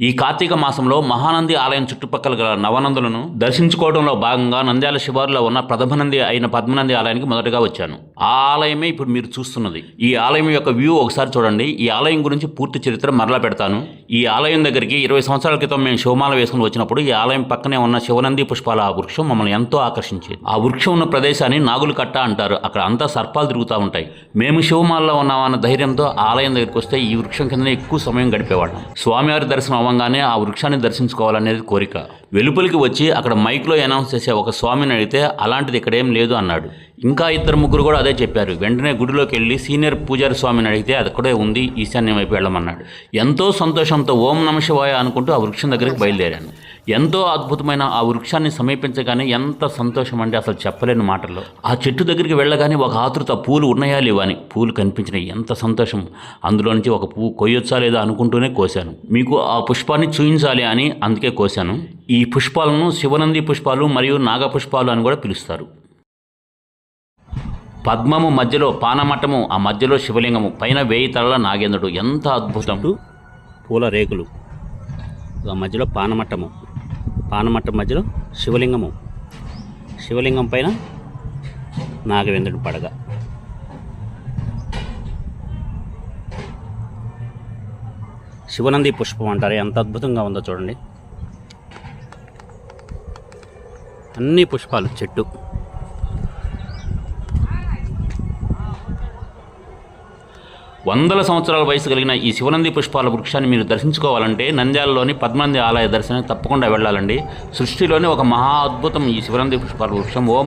ఈ కార్తీక మాసంలో మహానంది ఆలయం చుట్టుపక్కల గల నవనందులను దర్శించుకోవడంలో భాగంగా నంద్యాల శివారులో ఉన్న ప్రథమనంది అయిన పద్మనంది ఆలయానికి మొదటగా వచ్చాను. ఆ ఆలయమే ఇప్పుడు మీరు చూస్తున్నది. ఈ ఆలయం యొక్క వ్యూ ఒకసారి చూడండి. ఈ ఆలయం గురించి పూర్తి చరిత్ర మరలా పెడతాను. ఈ ఆలయం దగ్గరికి ఇరవై సంవత్సరాల క్రితం మేము శివమాల వేసుకుని వచ్చినప్పుడు ఈ ఆలయం పక్కనే ఉన్న శివనంది పుష్పాల ఆ వృక్షం మమ్మల్ని ఎంతో ఆకర్షించేది. ఆ వృక్షం ఉన్న ప్రదేశాన్ని నాగులు కట్ట అంటారు. అక్కడ అంతా సర్పాలు తిరుగుతూ ఉంటాయి. మేము శివమాలలో ఉన్నామన్న ధైర్యంతో ఆలయం దగ్గరికి వస్తే ఈ వృక్షం కిందనే ఎక్కువ సమయం గడిపేవాళ్ళం. స్వామివారి దర్శనం అవ్వగానే ఆ వృక్షాన్ని దర్శించుకోవాలనేది కోరిక. వెలుపలికి వచ్చి అక్కడ మైక్లో అనౌన్స్ చేసే ఒక స్వామిని అడిగితే అలాంటిది ఇక్కడ ఏం లేదు అన్నాడు. ఇంకా ఇద్దరు ముగ్గురు కూడా అదే చెప్పారు. వెంటనే గుడిలోకి వెళ్ళి సీనియర్ పూజారి స్వామిని అడిగితే అది అక్కడే ఉంది ఈశాన్యం వైపు వెళ్ళమన్నాడు. ఎంతో సంతోషంతో ఓం నమ శివాయ అనుకుంటూ ఆ వృక్షం దగ్గరికి బయలుదేరాను. ఎంతో అద్భుతమైన ఆ వృక్షాన్ని సమీపించగానే ఎంత సంతోషం అంటే అసలు చెప్పలేని మాటల్లో. ఆ చెట్టు దగ్గరికి వెళ్ళగానే ఒక ఆతృత పూలు ఉన్నాయా లేవా అని. పూలు కనిపించినాయి. ఎంత సంతోషం. అందులో నుంచి ఒక పువ్వు కొయ్యొచ్చా లేదా అనుకుంటూనే కోశాను. మీకు ఆ పుష్పాన్ని చూయించాలి అని అందుకే కోశాను. ఈ పుష్పాలను శివనంది పుష్పాలు మరియు నాగ పుష్పాలు అని కూడా పిలుస్తారు. పద్మము మధ్యలో పానమట్టము ఆ మధ్యలో శివలింగము పైన వేయి తలల నాగేంద్రుడు. ఎంత అద్భుతం. పూల రేకులు. ఆ మధ్యలో పానమట్టము పానమట్టం మధ్యలో శివలింగము. శివలింగం పైన నాగవేంద్రుడి పడగ. శివనంది పుష్పం అంటారు ఎంత అద్భుతంగా ఉందో చూడండి. అన్ని పుష్పాలు చెట్టు. వందల సంవత్సరాల వయసు కలిగిన ఈ శివనంది పుష్పాల వృక్షాన్ని మీరు దర్శించుకోవాలంటే నంద్యాలలోని పద్మనంది ఆలయ దర్శనం తప్పకుండా వెళ్ళాలండి. సృష్టిలోని ఒక మహా అద్భుతం ఈ శివనంది పుష్పాల వృక్షం. ఓం